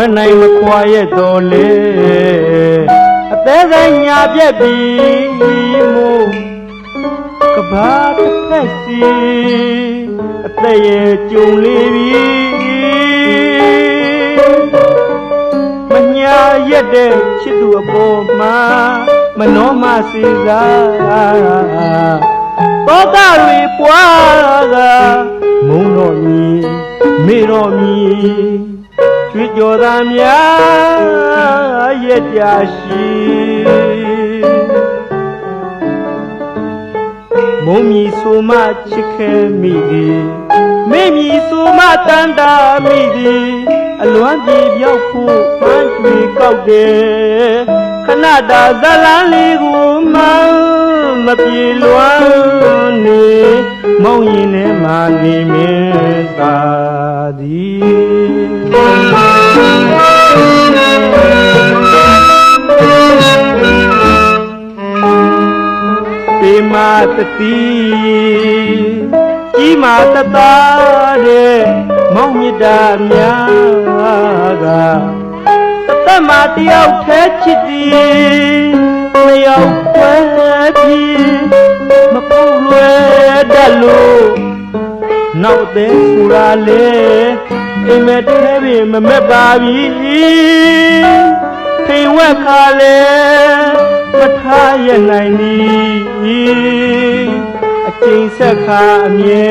ခွဲနိုင်မခွာရဲ့တော်လေအသေးစိတ်ညာပြက်ပြီမို့ကဘာတစ်ဖက်စီအသက်ရဲ့ကြုံလေးပြီမညာရက်တဲ့ချစ်သူအပေါ်မှာမနှောမစေစားတောကတွေပွားကမုံတော်မီမေတော်မီချွေ ကြော်သားများရက်ကြရှိမုံမီဆိုမှချစ်ခဲမိသည်မေမီဆိုမှတန်တာမိသည်အလွမ်းပြေပြောက်ဖို့မှန်းချွေကောက်တယ်ခဏတာဇလန်းလေးကိုမှမပြေလွမ်းနေမောင်ရင်ထဲမှာနေမင်းသာသည် ပေမာတတိကြီးမာတတာတဲ့မောင်မြတ်တာများကတသက်မှာတယောက်ထဲချစ်သည်တယောက်ွယ်ပြီးမပုတ်လွယ်တတ်လို့နောက်သေးဆူရာလေအိမ်မက်ထဲပြီမမက်ပါပြီထိန်ဝက်ခါလေ မထားရနိုင်နီအကျိန်ဆက်ခါအမြဲ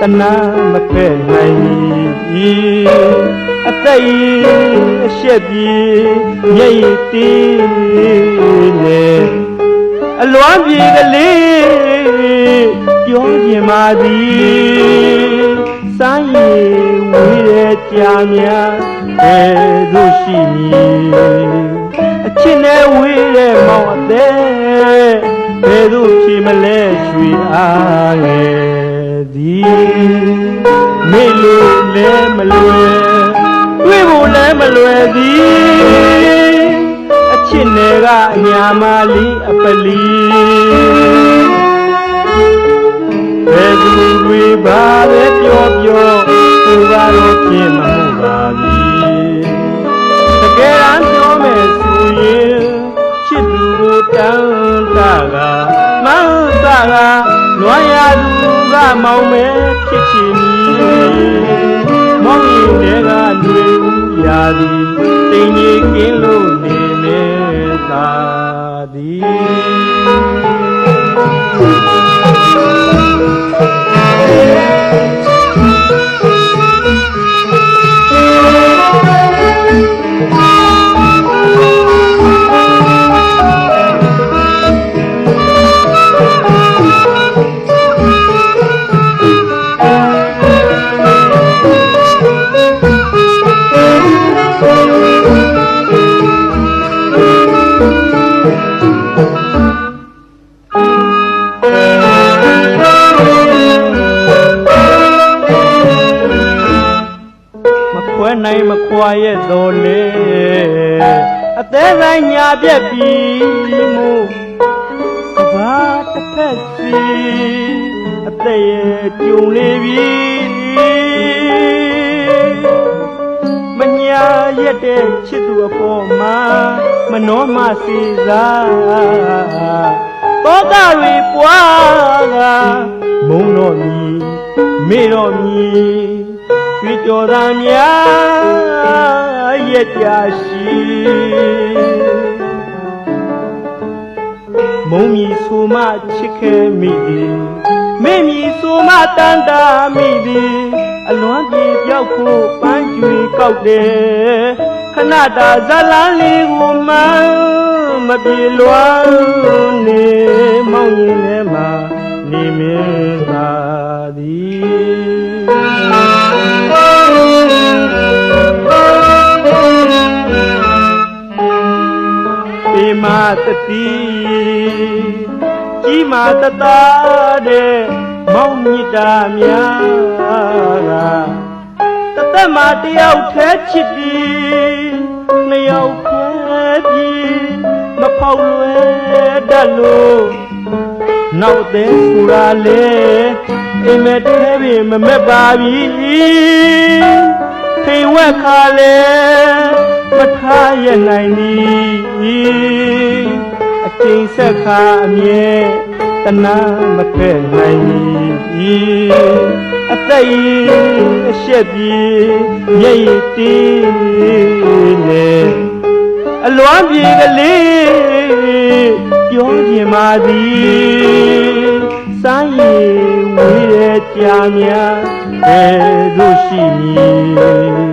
တနာမခဲ့နိုင်နီအသက်ဤအရှက်ပြီးမျက်ရည်တီးနေအလွမ်းပြေကလေးပြောခြင်းပါသည်စိုင်းရည်ဝေးရဲ့ကြာများဘယ်သို့ရှိမည် အချစ်နဲ့ဝေးတဲ့မောင်အသေးဘယ်သို့ဖြစ်မလဲရွှေအားငယ်သည်မေလို့လည်းမလွယ်တွေ့ဖို့လည်းမလွယ်သည်အချစ်နယ်ကအညာမလီအပလီဘယ်သူတွေပါလဲပြောပြောသူကတော့ပြင်မ မောင်မဲဖြစ်ချင်သည်မောင်ရင်တွေကຫນွေဦးရာသည်တိမ်ကြီးကင်းလို့နေမေသာသည် နိုင်မခွာရဲ့တော်လေအသေးဆိုင်ညာပြက်ပြီမို့ကဘာတစ်ဖက်စီအသက်ရဲ့ကြုံလေးပြီမညာရက်တဲ့ချစ်သူအပေါ်မှာမနှောမစီစားတောကတွေပွားကမုံတော်မီမေတော်မီ ကြွေကြော်သာများရက်ကြရှိမုံမီဆိုမှချစ်ခဲမိသည်မေမီဆိုမှတန်တာမိသည်အလွမ်းပြေပြောက်ဖို့ပန်းကျွေကောက်တယ်ခဏတာဇလန်းလေးကိုမှမပြေလွမ်းနေမောင်ရင်ထဲမှာနေမင်းသာသည် မာတတိကြီးမာတတာတဲ့မောင်မြစ်တာများကတသက်မှာတယောက်ထဲချစ်ပြီးနှစ်ယောက်ခွဲပြီးမဖောက်လွယ်တတ်လို့နောက်သေးဆူရာလေအိမ်မက်ထဲပြီမမက်ပါပြီထိန်ဝက်ခါလဲ မထားရနိုင်သည်အကျိန်ဆက်ခါအမြဲတနာမခဲ့နိုင်သည်အသက်ရည်အရှက်ပြေမျက်ရည်တေးနေအလွမ်းပြေကလေးပြောခြင်းပါသည်စိုင်းရည်ဝေးတဲ့ကြာများဘယ်သို့ရှိမည်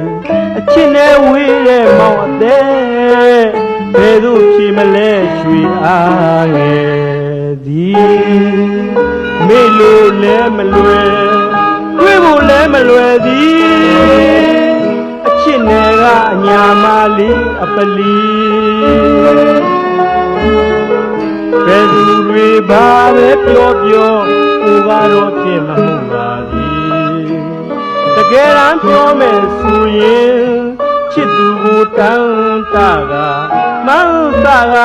အချစ်နဲ့ဝေးတဲ့မောင်အသေးဘယ်သို့ဖြစ်မလဲရွှေအားငယ်သည်မေလိုလဲမလွယ်တွေးဖို့လဲမလွယ်သည်အချစ်နဲ့ကအညာမလေးအပလီဘယ်သူတွေဘာပဲပြောပြောကိုကတော့ဖြစ်မမှုပါသည်တ ကယ်တမ်းပြောမယ်ဆိုရင်ချစ်သူကိုတန်းတကမန်းစက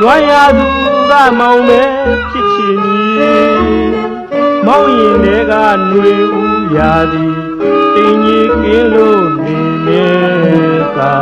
လွမ်းရသူကမောင်မဲဖြစ်ချင်ကြီးမောင်ရင်တဲကຫນွေဥရာသည်တင်ကြီးကင်းလို့နေနေသာ